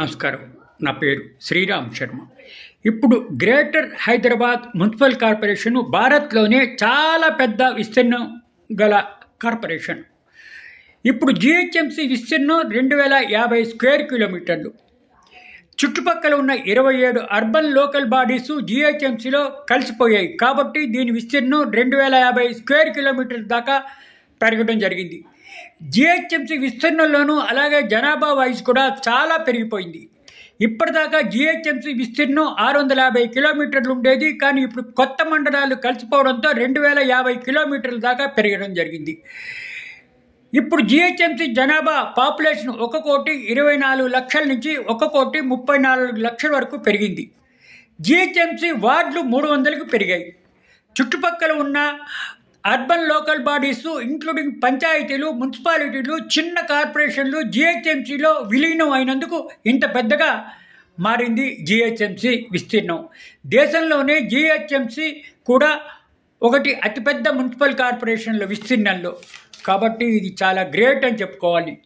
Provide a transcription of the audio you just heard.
నమస్కారం. నా పేరు శ్రీరామ్ శర్మ. ఇప్పుడు గ్రేటర్ హైదరాబాద్ మున్సిపల్ కార్పొరేషన్ భారత్లోనే చాలా పెద్ద విస్తీర్ణం గల కార్పొరేషన్. ఇప్పుడు జిహెచ్ఎంసి విస్తీర్ణం రెండు వేల యాభై స్క్వేర్ కిలోమీటర్లు. చుట్టుపక్కల ఉన్న ఇరవై ఏడు అర్బన్ లోకల్ బాడీసు జిహెచ్ఎంసీలో కలిసిపోయాయి. కాబట్టి దీని విస్తీర్ణం రెండు వేల యాభై స్క్వేర్ కిలోమీటర్ దాకా పెరగడం జరిగింది. జిహెచ్ఎంసీ విస్తీర్ణంలోనూ అలాగే జనాభా వాయిస్ కూడా చాలా పెరిగిపోయింది. ఇప్పటిదాకా జిహెచ్ఎంసీ విస్తీర్ణం ఆరు వందల యాభై కిలోమీటర్లు ఉండేది. కానీ ఇప్పుడు కొత్త మండలాలు కలిసిపోవడంతో రెండు వేల యాభై కిలోమీటర్ల దాకా పెరగడం జరిగింది. ఇప్పుడు జిహెచ్ఎంసీ జనాభా పాపులేషన్ ఒక కోటి ఇరవై నాలుగు లక్షల నుంచి ఒక కోటి ముప్పై నాలుగు లక్షల వరకు పెరిగింది. జిహెచ్ఎంసీ వార్డులు మూడు వందలకు పెరిగాయి. చుట్టుపక్కల ఉన్న అర్బన్ లోకల్ బాడీస్ ఇంక్లూడింగ్ పంచాయతీలు మున్సిపాలిటీలు చిన్న కార్పొరేషన్లు జిహెచ్ఎంసీలో విలీనం అయినందుకు ఇంత పెద్దగా మారింది జిహెచ్ఎంసీ విస్తీర్ణం. దేశంలోనే జిహెచ్ఎంసీ కూడా ఒకటి అతిపెద్ద మున్సిపల్ కార్పొరేషన్ల విస్తీర్ణంలో. కాబట్టి ఇది చాలా గ్రేట్ అని చెప్పుకోవాలి.